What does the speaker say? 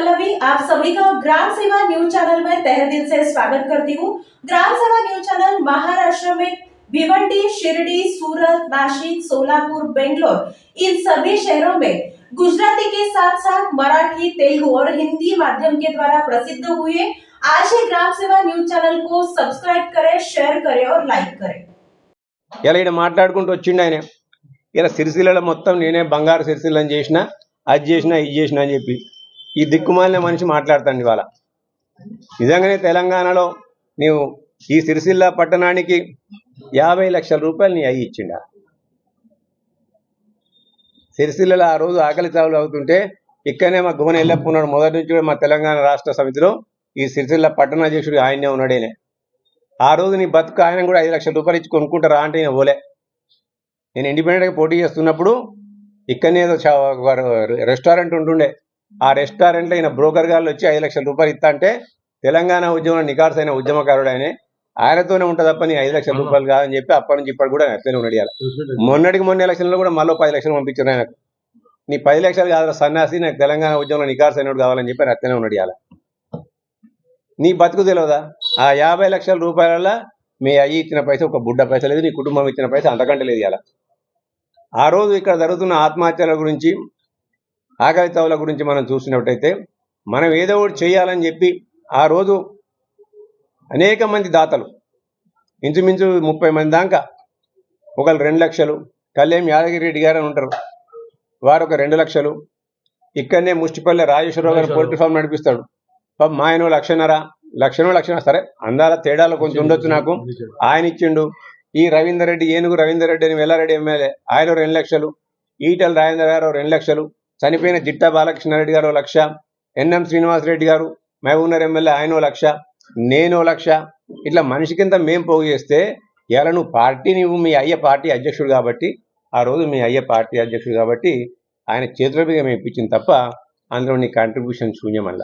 पल्लवी आप सभी का ग्राम सेवा न्यूज चैनल में तहे दिल से स्वागत करती हूँ ग्राम सेवा न्यूज चैनल महाराष्ट्र में भिवंडी शिरडी सूरत नासिक सोलापुर बेंगलोर इन सभी शहरों में गुजराती के साथ साथ मराठी तेलुगु और हिंदी माध्यम के द्वारा प्रसिद्ध हुए आज ही ग्राम सेवा न्यूज चैनल को सब्सक्राइब करें शेयर करें और लाइक करें ఇలా ఈయన మాట్లాడుకుంటూ వచ్చిండు ఆయన ఇలా సిరిసిల్లలో మొత్తం నేనే బంగారు సిరిసిల్లని చేసిన అది చేసిన ఇది చేసిన అని చెప్పి ఈ దిక్కుమాలిన మనిషి మాట్లాడతాను ఇవాళ. నిజంగానే తెలంగాణలో నీవు ఈ సిరిసిల్ల పట్టణానికి యాభై లక్షల రూపాయలు నీ అయ్యి ఇచ్చిండ? సిరిసిల్లలో ఆ రోజు ఆకలి చావులు అవుతుంటే ఇక్కడనే మా గుమన ఎల్లప్ప ఉన్నాడు. మొదటి నుంచి కూడా మా తెలంగాణ రాష్ట్ర సమితిలో ఈ సిరిసిల్ల పట్టణ అధ్యక్షుడు ఆయనే ఉన్నాడేనే ఆ రోజు నీ బతుకు ఆయన కూడా ఐదు లక్షల రూపాయలు ఇచ్చి కొనుక్కుంటారా అంటే నేను పోలే. నేను ఇండిపెండెంట్గా పోటీ చేస్తున్నప్పుడు ఇక్కడనే ఏదో చా- ఒక రెస్టారెంట్ ఉంటుండే. ఆ రెస్టారెంట్లో ఈయన బ్రోకర్ గారు వచ్చి ఐదు లక్షల రూపాయలు ఇస్తా అంటే తెలంగాణ ఉద్యమంలో నికార్సైన ఉద్యమకారుడు ఆయన ఆయనతోనే ఉంటుంది తప్ప నీ ఐదు లక్షల రూపాయలు కాదని చెప్పి అప్పటి నుంచి ఇప్పటి కూడా ఆయన అట్లనే ఉన్నాడు ఇవాళ మొన్నటికి మొన్న ఎలక్షన్లో కూడా మళ్ళీ పది లక్షలు పంపించారు ఆయనకు నీ పది లక్షలు కాదు సన్యాసి నాకు తెలంగాణ ఉద్యమంలో నికార్సైనడు కావాలని చెప్పి అట్లనే ఉన్నాడు ఇవాళ నీ బతుకు తెలియదా ఆ యాభై లక్షల రూపాయల మీ అయ్యి ఇచ్చిన పైసా ఒక బుడ్డ పైసా లేదు నీ కుటుంబం ఇచ్చిన పైసా అంతకంటే లేదు ఇలా ఆ రోజు ఇక్కడ జరుగుతున్న ఆత్మహత్యల గురించి ఆకలి చావుల గురించి మనం చూసినట్టయితే మనం ఏదో ఒకటి చేయాలని చెప్పి ఆ రోజు అనేక మంది దాతలు ఇంచుమించు ముప్పై మంది దాకా ఒకరు రెండు లక్షలు కళ్యాణ్ యాదగిరి రెడ్డి గారు అని ఉంటారు. వారు ఒక రెండు లక్షలు ఇక్కడనే ముష్టిపల్లె రాజేశ్వరరావు గారు పోల్ట్రీ ఫామ్ నడిపిస్తాడు. పాపం మా ఆయన లక్షన్నర లక్షణం లక్షణ సరే అందాల తేడాలో కొంచెం ఉండొచ్చు నాకు. ఆయన ఇచ్చిండు ఈ రవీందర్ రెడ్డి ఏనుగు రవీందర్ రెడ్డి అని వెల్లారెడ్డి ఎమ్మెల్యే ఆయన రెండు లక్షలు ఈటల రాజేంద్ర గారు రెండు లక్షలు చనిపోయిన జిట్టా బాలకృష్ణారెడ్డి గారు ఓ లక్ష ఎన్ఎం శ్రీనివాసరెడ్డి గారు మహబూబ్నగర్ ఎమ్మెల్యే ఆయన ఓ లక్ష నేను ఓ లక్ష. ఇట్లా మనిషి కింద మేము పోగు చేస్తే ఇలా నువ్వు పార్టీ నువ్వు మీ అయ్య పార్టీ అధ్యక్షుడు కాబట్టి ఆ రోజు మీ అయ్య పార్టీ అధ్యక్షుడు కాబట్టి ఆయన చేతుల మీద మేము ఇప్పించింది తప్ప అందులో నీ కాంట్రిబ్యూషన్ శూన్యం అలా